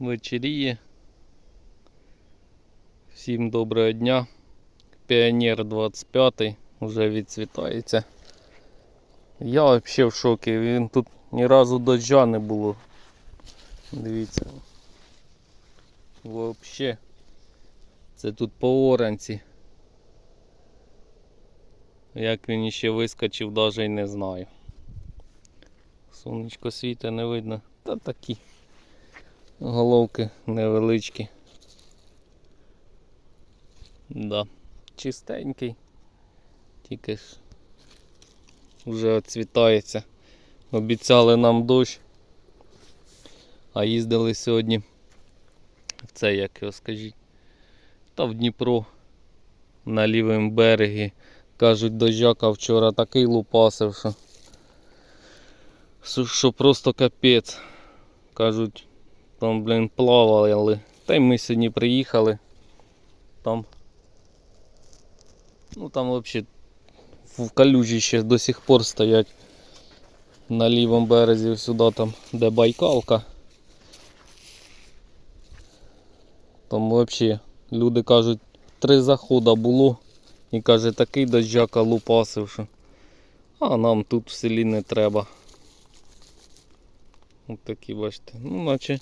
вечеріє. Всім доброго дня. Піонер 25 вже відцвітається. Я взагалі в шокі. Він тут ні разу дождя не було. Дивіться. Взагалі. Це тут по оранці. Як він іще вискочив, навіть не знаю. Сонечко світа не видно. Та такі головки невеличкі. Да. Чистенький. Тільки ж вже оцвітається. Обіцяли нам дощ. А їздили сьогодні. в Це як його скажіть. Та в Дніпро на лівому берегі. Кажуть, дождяка вчора такий лупасив, що- що просто капець. Кажуть, там, блін, плавали. Та й ми сьогодні приїхали. Там. Ну там взагалі в калюжі ще до сих пор стоять на лівому березі сюди там, де байкалка. Там взагалі люди кажуть, три захода було. І каже, такий дождяка лупасив, що. А нам тут в селі не треба. Ось такі бачите. Ну, наче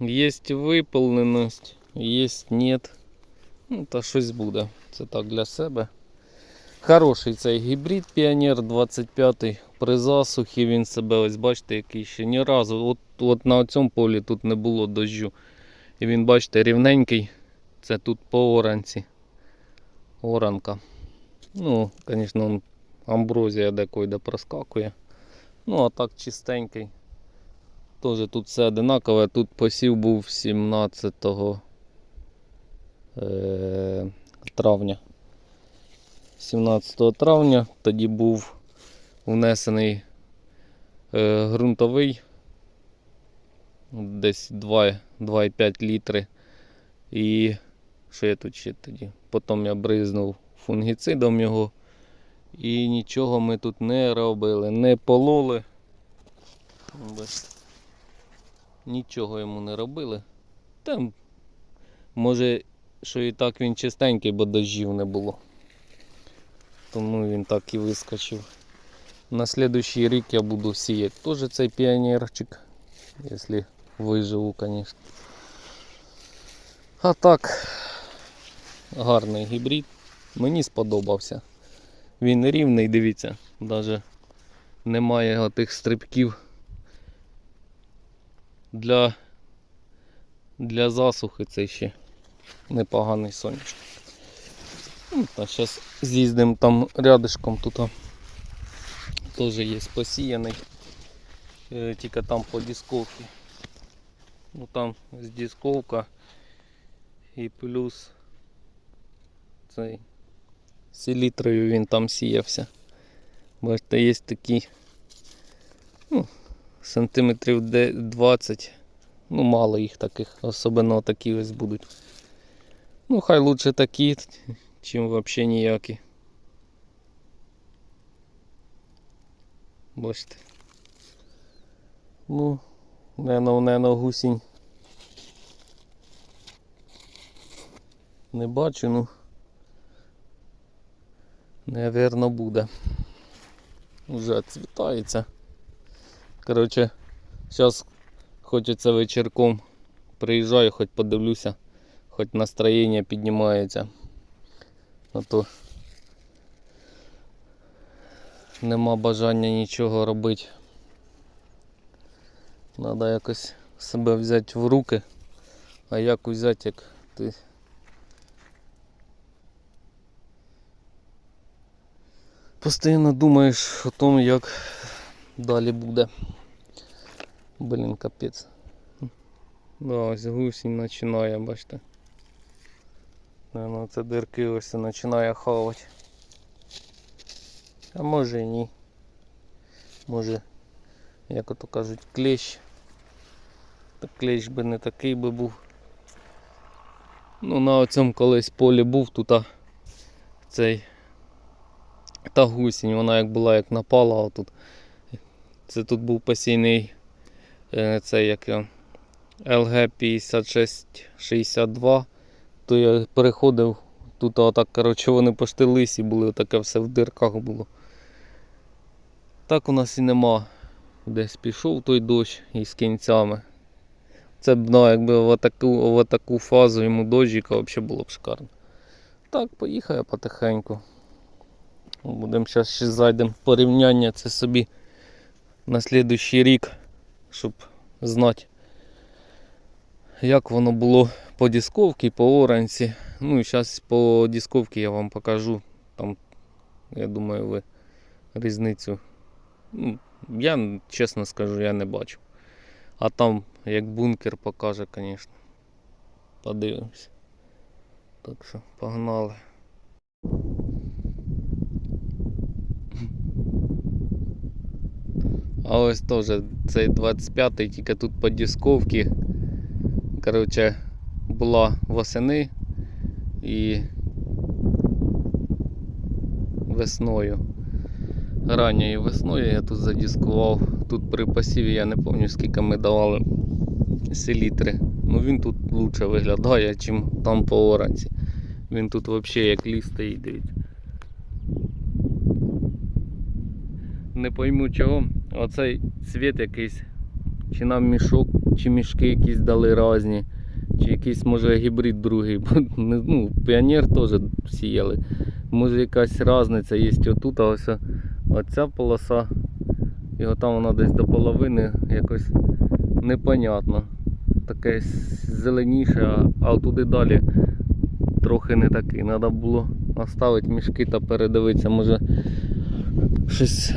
є виповненість, є нет. Ну, та щось буде. Це так для себе. Хороший цей гібрид Піонер 25-й. при засухі він себе ось бачите, який ще ні разу. От, от на цьому полі тут не було дощу. І він, бачите, рівненький. Це тут по оранці. Оранка. Ну, звісно, амброзія декойде проскакує. Ну, а так чистенький. Теж тут все одинакове. Тут посів був 17 е, травня. 17 травня тоді був внесений е, ґрунтовий десь 2,5 літри. І що я тут ще тоді? Потім я бризнув фунгіцидом його. І нічого ми тут не робили, не пололи. Бачите. Нічого йому не робили. Там, може, що і так він чистенький, бо дощів не було. Тому він так і вискочив. На слідуючий рік я буду сіяти теж цей піонерчик, якщо виживу, звісно. А так, гарний гібрид. Мені сподобався. Він рівний, дивіться, навіть немає тих стрибків для, для засухи це ще непоганий сонячник. Ну, та зараз з'їздимо там рядышком тут а, теж є посіяний. Е, Тільки там по дисковці. Ну там дисковка і плюс цей селітрою він там сіявся. Бачите, є такі ну, сантиметрів 20. Ну, мало їх таких, особливо такі ось будуть. Ну, хай лучше такі, чим взагалі ніякі. Бачите. Ну, нено, нено гусінь. Не бачу, ну. Наверно, буде. Уже цвітається. Коротше, зараз хочеться вечірком. Приїжджаю, хоч подивлюся, хоч настроєння піднімається. А то нема бажання нічого робити. Треба якось себе взяти в руки. А як взяти, як ти постійно думаєш о тому, як далі буде. Блін, капець. Да, ось гусінь починає, бачите. Наверно, це дирки ось починає хавати. А може і ні. Може, як ото кажуть, клещ. Так клещ би не такий би був. Ну на оцьому колись полі був тут а, цей та гусінь, вона як була, як напала отут. Це тут був постійний е, цей як його, LG 5662, то я переходив, тут отак, коротше, вони пошти лисі були, таке все в дирках було. Так у нас і нема. Десь пішов той дощ із кінцями. Це б, ну, якби в таку, в таку фазу йому дощика взагалі було б шикарно. Так, поїхає потихеньку. Будемо зараз ще зайдемо порівняння це собі на слідуючий рік, щоб знати, як воно було по дисковці, по оранці. Ну і зараз по дисковці я вам покажу. Там, я думаю, ви різницю. Ну, я чесно скажу, я не бачу. А там як бункер покаже, звісно. Подивимось. Так що погнали. А ось теж цей 25-й, тільки тут по дисковці. Коротше, була восени і весною. Ранньою весною я тут задискував. Тут при посіві я не пам'ятаю скільки ми давали селітри. Ну він тут лучше виглядає, ніж там по оранці. Він тут взагалі як ліс стоїть. Не пойму чого. Оцей цвіт якийсь. Чи нам мішок, чи мішки якісь дали різні, чи якийсь може гібрид другий. Ну, піонер теж сіяли. Може якась різниця є отут, а ось оця полоса. І там вона десь до половини якось непонятно. Таке зеленіше, а, а туди далі трохи не такий. Треба було оставити мішки та передивитися, може щось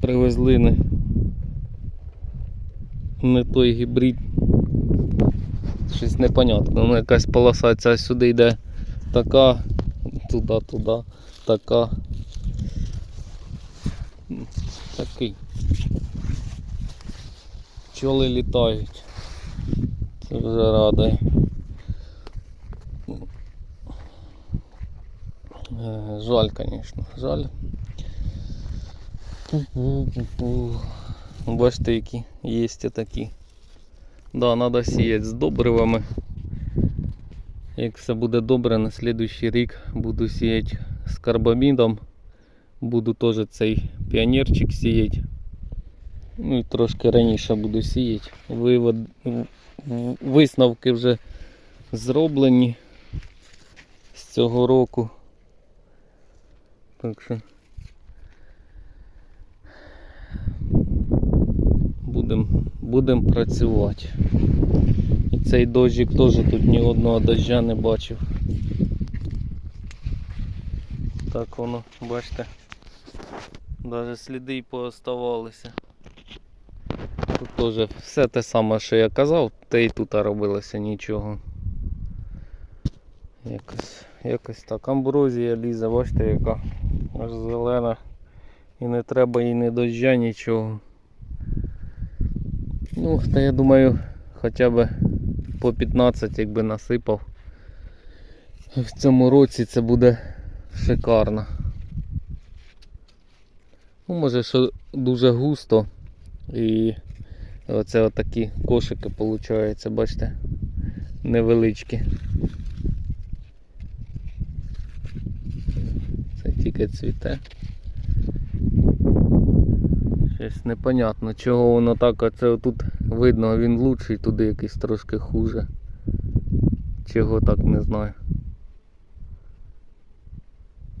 привезли не, не той гібрид. Щось непонятно. Ну, якась полоса ця сюди йде така, туди, туди, така. Такий. Пчоли літають. Це вже радує. Е, Жаль, звісно, жаль. Пу-пу-пу-пу. Бачите, які є такі. Да, треба сіяти з добривами. Як все буде добре, на слідуючий рік буду сіяти з карбамідом. Буду теж цей піонерчик сіяти. Ну і трошки раніше буду сіяти. Вивод... Висновки вже зроблені з цього року. Так що будемо будем працювати. І цей дощик теж тут ні одного дождя не бачив. Так воно, бачите, навіть сліди й пооставалися. Тут теж все те саме, що я казав, те й тут робилося нічого. Якось, якось так. Амброзія лізе, бачите, яка аж зелена. І не треба їй не дождя, нічого. Ну, та я думаю, хоча б по 15 якби насипав. В цьому році це буде шикарно. Ну, може, що дуже густо. І оце отакі кошики виходить, бачите, невеличкі. Це тільки цвіте. Щось непонятно, чого воно так, а це тут видно, він лучший, туди якийсь трошки хуже. Чого так не знаю.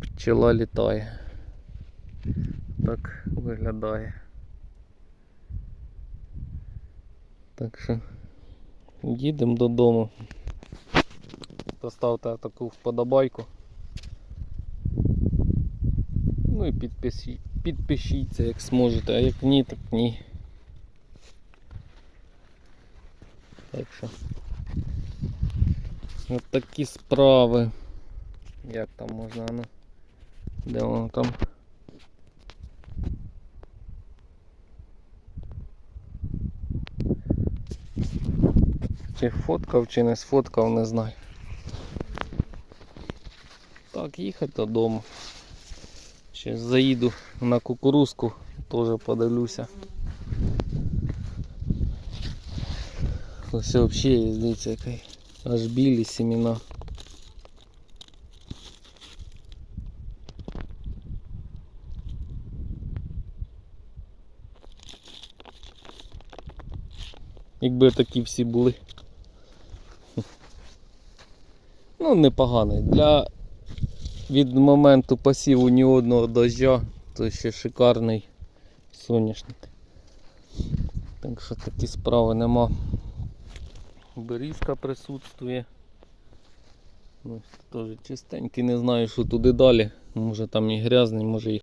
Пчела літає. Так виглядає. Так що їдемо додому. Поставте таку вподобайку. Ну і підпишіть, підпишіться, як зможете, а як ні, так ні. Так що. От такі справи. Як там можна, ну. Де воно там? Чи фоткав, чи не сфоткав, не знаю. Так, їхати додому. Ще заїду на кукурузку, теж подивлюся. Ось взагалі дивіться, який. Аж білі семена. Якби такі всі були. Ну, непоганий. Для від моменту посіву ні одного дождя, то ще шикарний соняшник. Так що такі справи нема. Берізка присутствує. Ось теж чистенький, не знаю, що туди далі. Може там і грязний, може і